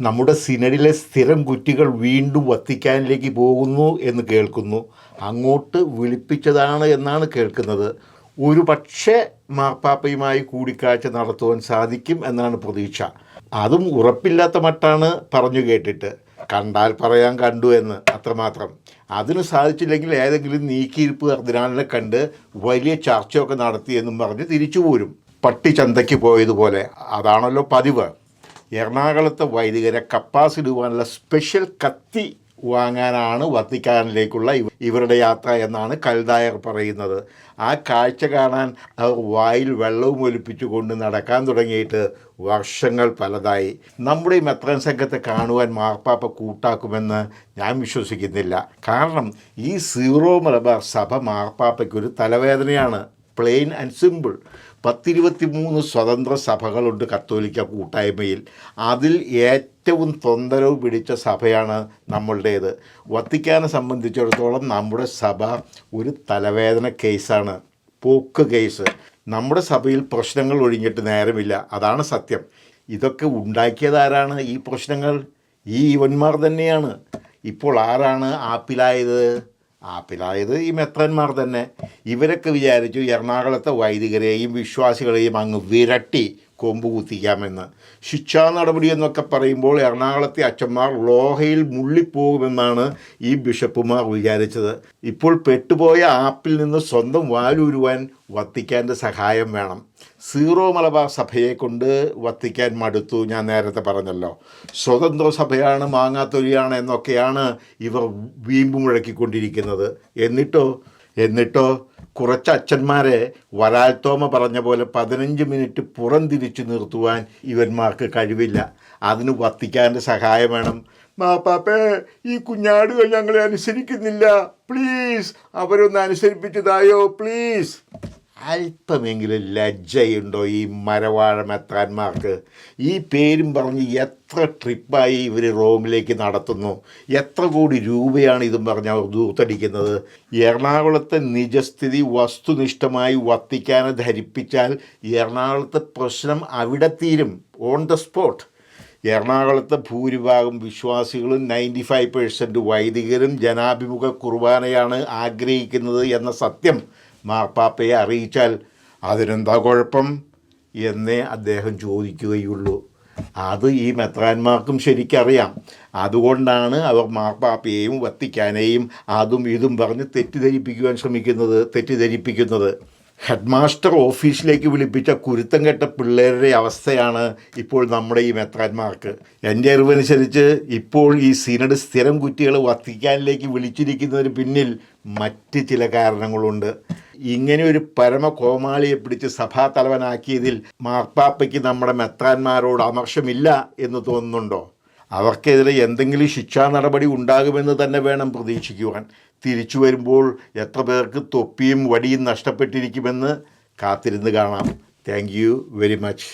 നമ്മുടെ സിനഡിലെ സ്ഥിരം കുറ്റികൾ വീണ്ടും വത്തിക്കാനിലേക്ക് പോകുന്നു എന്ന് കേൾക്കുന്നു. അങ്ങോട്ട് വിളിപ്പിച്ചതാണ് എന്നാണ് കേൾക്കുന്നത്. ഒരു പക്ഷേ മാർപ്പാപ്പയുമായി കൂടിക്കാഴ്ച നടത്തുവാൻ സാധിക്കും എന്നാണ് പ്രതീക്ഷ. അതും ഉറപ്പില്ലാത്ത മട്ടാണ് പറഞ്ഞു കേട്ടിട്ട്. കണ്ടാൽ പറയാൻ കണ്ടു എന്ന് അത്രമാത്രം. അതിന് സാധിച്ചില്ലെങ്കിൽ ഏതെങ്കിലും നീക്കിയിരിപ്പ് കർദിനാളിനെ കണ്ട് വലിയ ചർച്ചയൊക്കെ നടത്തി എന്നും പറഞ്ഞ് തിരിച്ചു പോരും പട്ടി ചന്തയ്ക്ക് പോയതുപോലെ. അതാണല്ലോ പതിവ്. എറണാകുളത്തെ വൈദികരെ കപ്പാസിടുവാനുള്ള സ്പെഷ്യൽ കത്തി വാങ്ങാനാണ് വത്തിക്കാനിലേക്കുള്ള ഇവരുടെ യാത്ര എന്നാണ് കൽദായർ പറയുന്നത്. ആ കാഴ്ച കാണാൻ അവർ വായിൽ വെള്ളവും ഒലിപ്പിച്ചു കൊണ്ട് നടക്കാൻ തുടങ്ങിയിട്ട് വർഷങ്ങൾ പലതായി. നമ്മുടെ ഈ മെത്രൻ സംഘത്തെ കാണുവാൻ മാർപ്പാപ്പ കൂട്ടാക്കുമെന്ന് ഞാൻ വിശ്വസിക്കുന്നില്ല. കാരണം ഈ സീറോ മലബാർ സഭ മാർപ്പാപ്പയ്ക്കൊരു തലവേദനയാണ്. പ്ലെയിൻ ആൻഡ് സിമ്പിൾ പത്തിരുപത്തി മൂന്ന് സ്വതന്ത്ര സഭകളുണ്ട് കത്തോലിക്ക കൂട്ടായ്മയിൽ. അതിൽ ഏറ്റവും തൊന്തരവ് പിടിച്ച സഭയാണ് നമ്മളുടേത്. വത്തിക്കാനെ സംബന്ധിച്ചിടത്തോളം നമ്മുടെ സഭ ഒരു തലവേദന കേസാണ് പോക്ക് കേസ്. നമ്മുടെ സഭയിൽ പ്രശ്നങ്ങൾ ഒഴിഞ്ഞിട്ട് നേരമില്ല. അതാണ് സത്യം. ഇതൊക്കെ ഉണ്ടാക്കിയതാരാണ് ഈ പ്രശ്നങ്ങൾ? ഈ ഇവന്മാർ തന്നെയാണ്. ഇപ്പോൾ ആരാണ് ആപ്പിലായത്? ആപ്പിലായത് ഈ മെത്രന്മാർ തന്നെ. ഇവരൊക്കെ വിചാരിച്ചു എറണാകുളത്തെ വൈദികരെയും വിശ്വാസികളെയും അങ്ങ് വിരട്ടി കൊമ്പ് കുത്തിക്കാമെന്ന്. ശിക്ഷാ നടപടി എന്നൊക്കെ പറയുമ്പോൾ എറണാകുളത്തെ അച്ഛന്മാർ ലോഹയിൽ മുള്ളിപ്പോകുമെന്നാണ് ഈ ബിഷപ്പുമാർ വിചാരിച്ചത്. ഇപ്പോൾ പെട്ടുപോയ ആപ്പിൽ നിന്ന് സ്വന്തം വാലുരുവാൻ വത്തിക്കാന്റെ സഹായം വേണം. സീറോ മലബാർ സഭയെ കൊണ്ട് വത്തിക്കാൻ മടുത്തു. ഞാൻ നേരത്തെ പറഞ്ഞല്ലോ. സ്വതന്ത്ര സഭയാണ് മാങ്ങാത്തൊലിയാണ് എന്നൊക്കെയാണ് ഇവർ വീമ്പ് മുഴക്കിക്കൊണ്ടിരിക്കുന്നത്. എന്നിട്ടോ എന്നിട്ടോ കുറച്ച് അച്ഛന്മാരെ വരാൽത്തോമ പറഞ്ഞ പോലെ പതിനഞ്ച് മിനിറ്റ് പുറം തിരിച്ചു നിർത്തുവാൻ ഇവന്മാർക്ക് കഴിവില്ല. അതിന് വത്തിക്കാന്റെ സഹായം വേണം. മാപ്പാപ്പേ ഈ കുഞ്ഞാടുകൾ ഞങ്ങളെ അനുസരിക്കുന്നില്ല. പ്ലീസ് അവരൊന്ന് അനുസരിപ്പിച്ചതായോ? പ്ലീസ്. അല്പമെങ്കിലും ലജ്ജയുണ്ടോ ഈ മരവാഴ മെത്താന്മാർക്ക് ഈ പേരും പറഞ്ഞ് എത്ര ട്രിപ്പായി ഇവർ റോമിലേക്ക് നടത്തുന്നു? എത്ര കോടി രൂപയാണ് ഇതും പറഞ്ഞ് അവർ ദൂർത്തടിക്കുന്നത്? എറണാകുളത്തെ നിജസ്ഥിതി വസ്തുനിഷ്ഠമായി വത്തിക്കാനെ ധരിപ്പിച്ചാൽ എറണാകുളത്തെ പ്രശ്നം അവിടെ തീരും. ഓൺ ദ സ്പോട്ട് എറണാകുളത്തെ ഭൂരിഭാഗം വിശ്വാസികളും നയന്റി ഫൈവ് പേഴ്സന്റ് വൈദികരും ജനാഭിമുഖ കുർബാനയാണ് ആഗ്രഹിക്കുന്നത് എന്ന സത്യം. മാർപ്പാപ്പയെ അറിയിച്ചാൽ അതിനെന്താ കുഴപ്പം എന്നേ അദ്ദേഹം ചോദിക്കുകയുള്ളൂ. അത് ഈ മെത്രാന്മാർക്കും ശരിക്കറിയാം. അതുകൊണ്ടാണ് അവർ മാർപ്പാപ്പയെയും വത്തിക്കാനേയും അതും ഇതും പറഞ്ഞ് തെറ്റിദ്ധരിപ്പിക്കുവാൻ ശ്രമിക്കുന്നത് തെറ്റിദ്ധരിപ്പിക്കുന്നത്. ഹെഡ് മാസ്റ്റർ ഓഫീസിലേക്ക് വിളിപ്പിച്ച കുരുത്തം കെട്ട പിള്ളേരുടെ അവസ്ഥയാണ് ഇപ്പോൾ നമ്മുടെ ഈ മെത്രാന്മാർക്ക്. എന്റെ അറിവനുസരിച്ച് ഇപ്പോൾ ഈ സിനഡ് സ്ഥിരം കുറ്റികൾ വത്തിക്കാനിലേക്ക് വിളിച്ചിരിക്കുന്നതിന് പിന്നിൽ മറ്റ് ചില കാരണങ്ങളുണ്ട്. ഇങ്ങനെ ഒരു പരമ കോമാളിയെ പിടിച്ച് സഭാതലവനാക്കിയതിൽ മാർപ്പാപ്പയ്ക്ക് നമ്മുടെ മെത്രാന്മാരോട് അമർഷമില്ല എന്ന് തോന്നുന്നുണ്ടോ? അവർക്കെതിരെ എന്തെങ്കിലും ശിക്ഷാ നടപടി ഉണ്ടാകുമെന്ന് തന്നെ വേണം പ്രതീക്ഷിക്കുവാൻ. തിരിച്ചു വരുമ്പോൾ എത്ര പേർക്ക് തൊപ്പിയും വടിയും നഷ്ടപ്പെട്ടിരിക്കുമെന്ന് കാത്തിരുന്ന് കാണാം. Thank very much